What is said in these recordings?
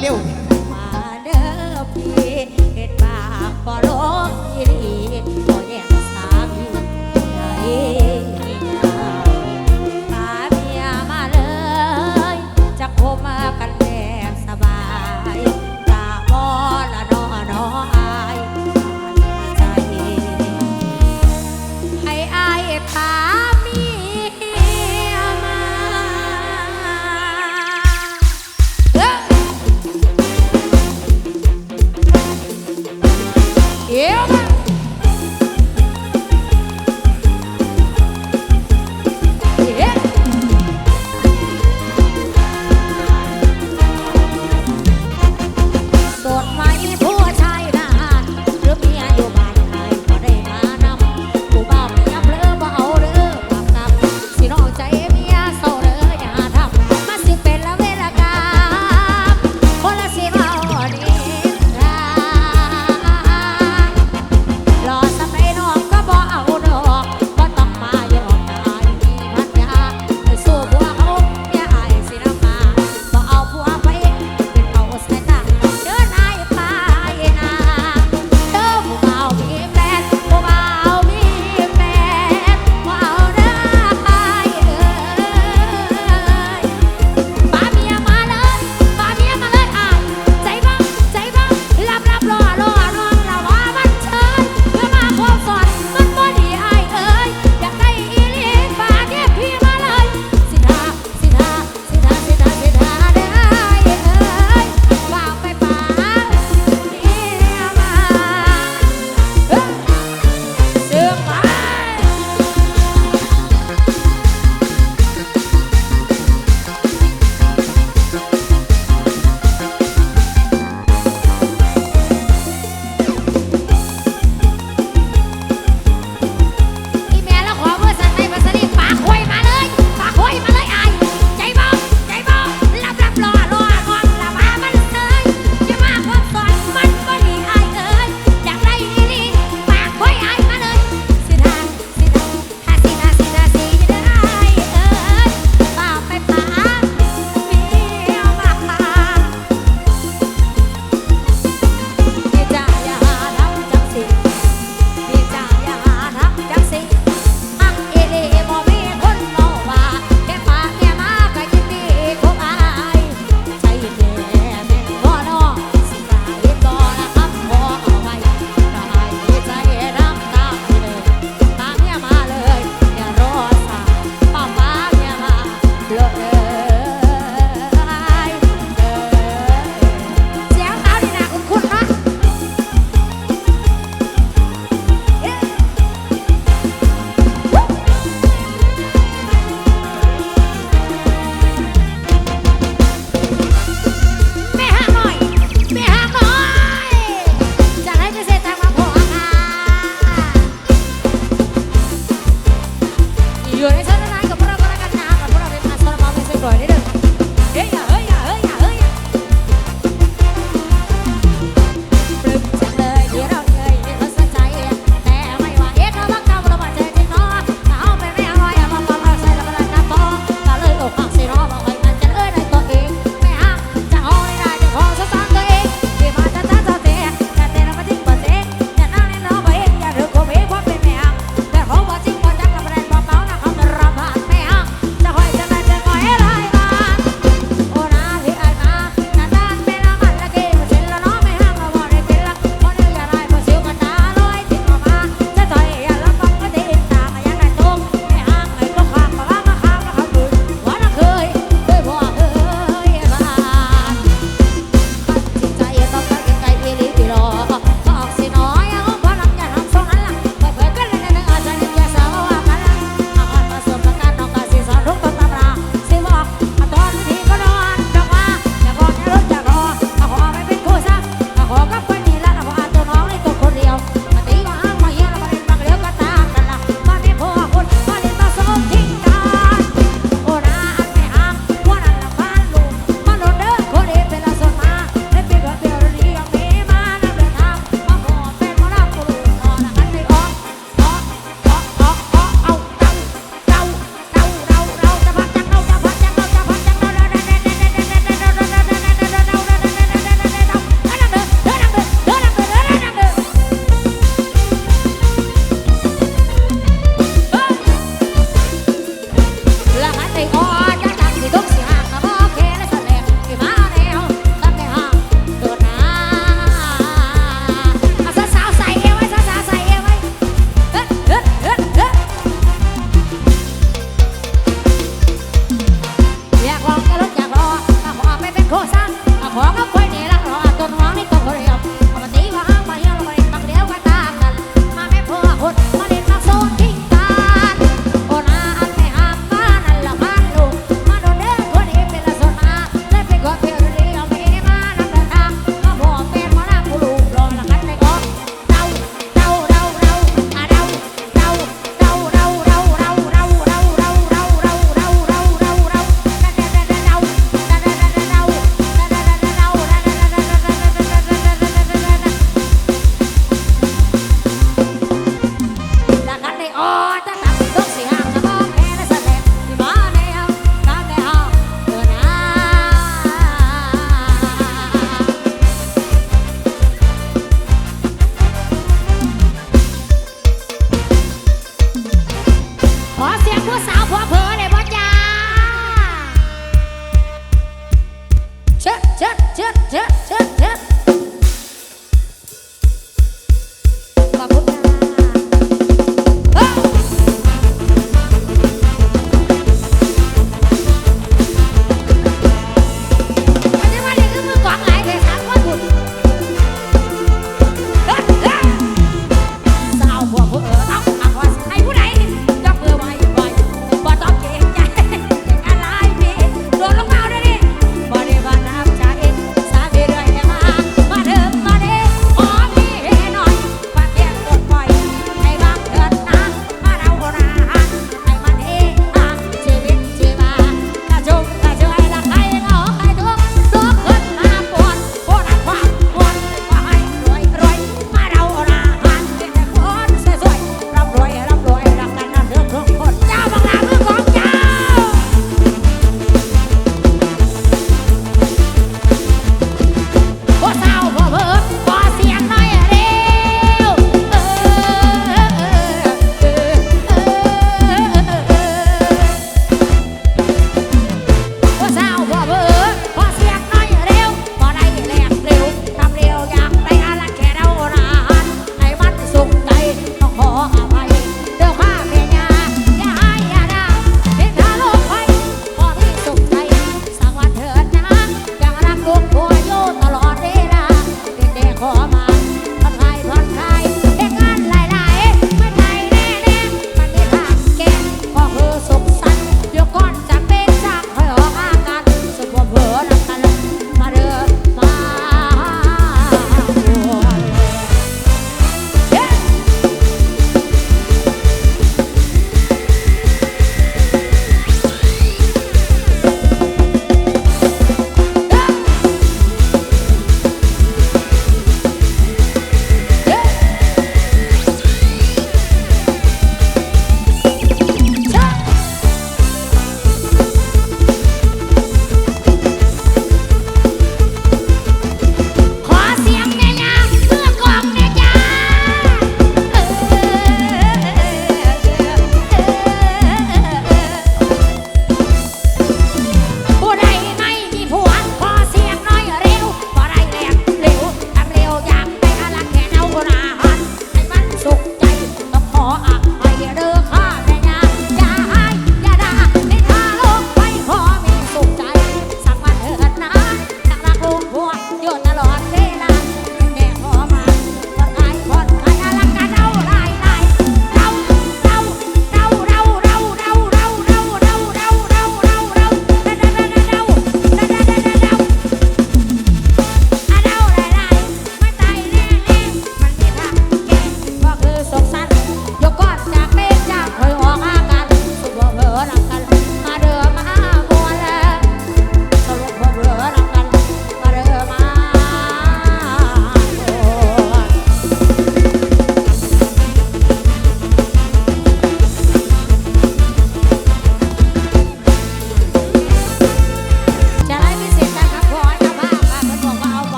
Valeu!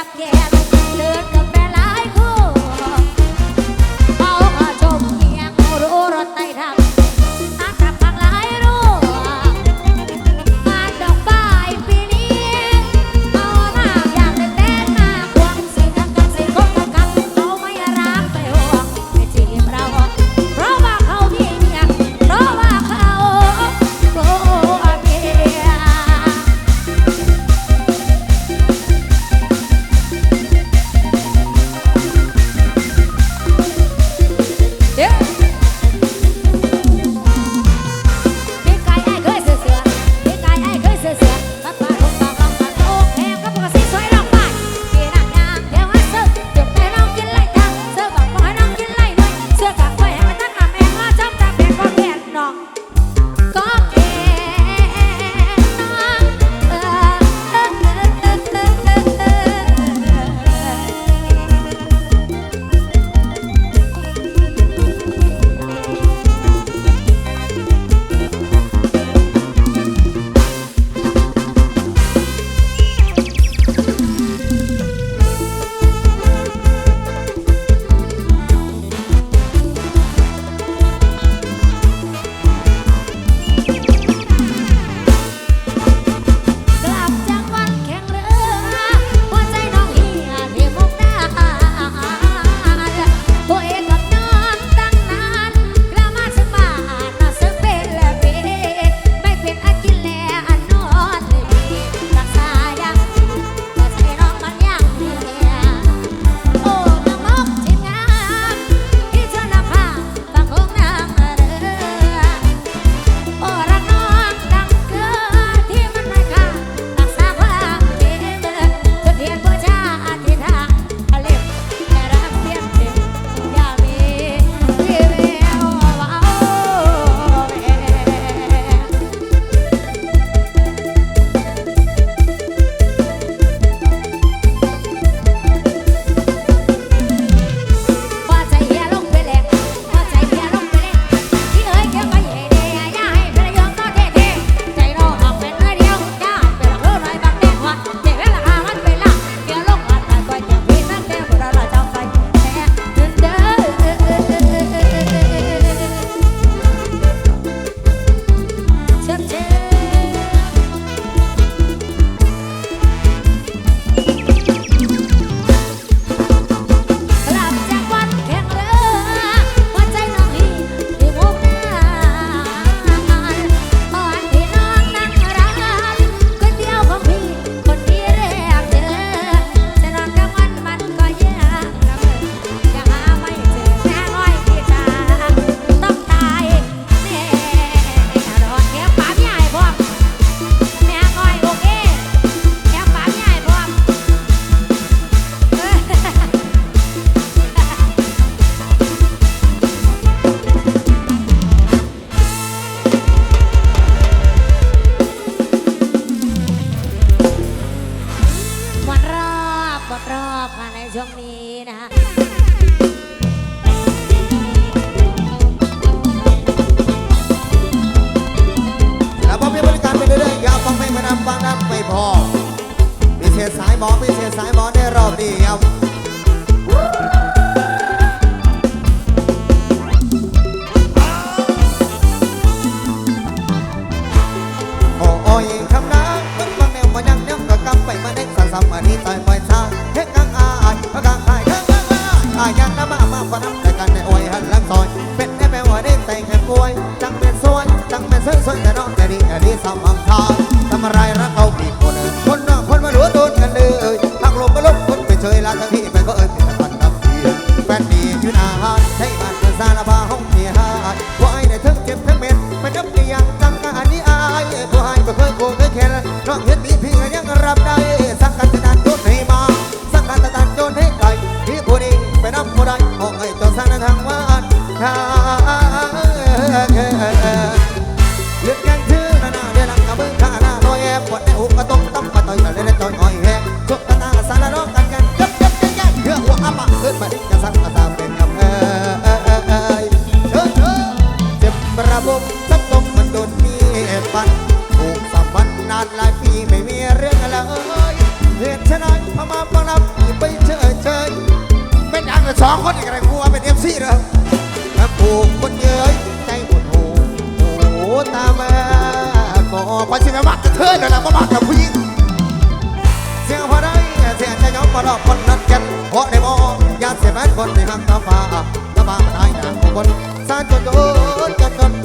จักแย่เธอกับ เฉยๆละเธอพี่ สิเรามาผูกคนเยอะใจหดหูหูตามาก็พอชิมมากจะเธอแล้วนะมามักกับผู้หญิงเสียงพอได้เสียงจะย้อมพอรอบคนนัดกันหัวาะในมอยาเสพยแม้คนที่หักตาฟ้าตาบ้ามัไอ้หนาผู้คนสร้างจนจนจนจน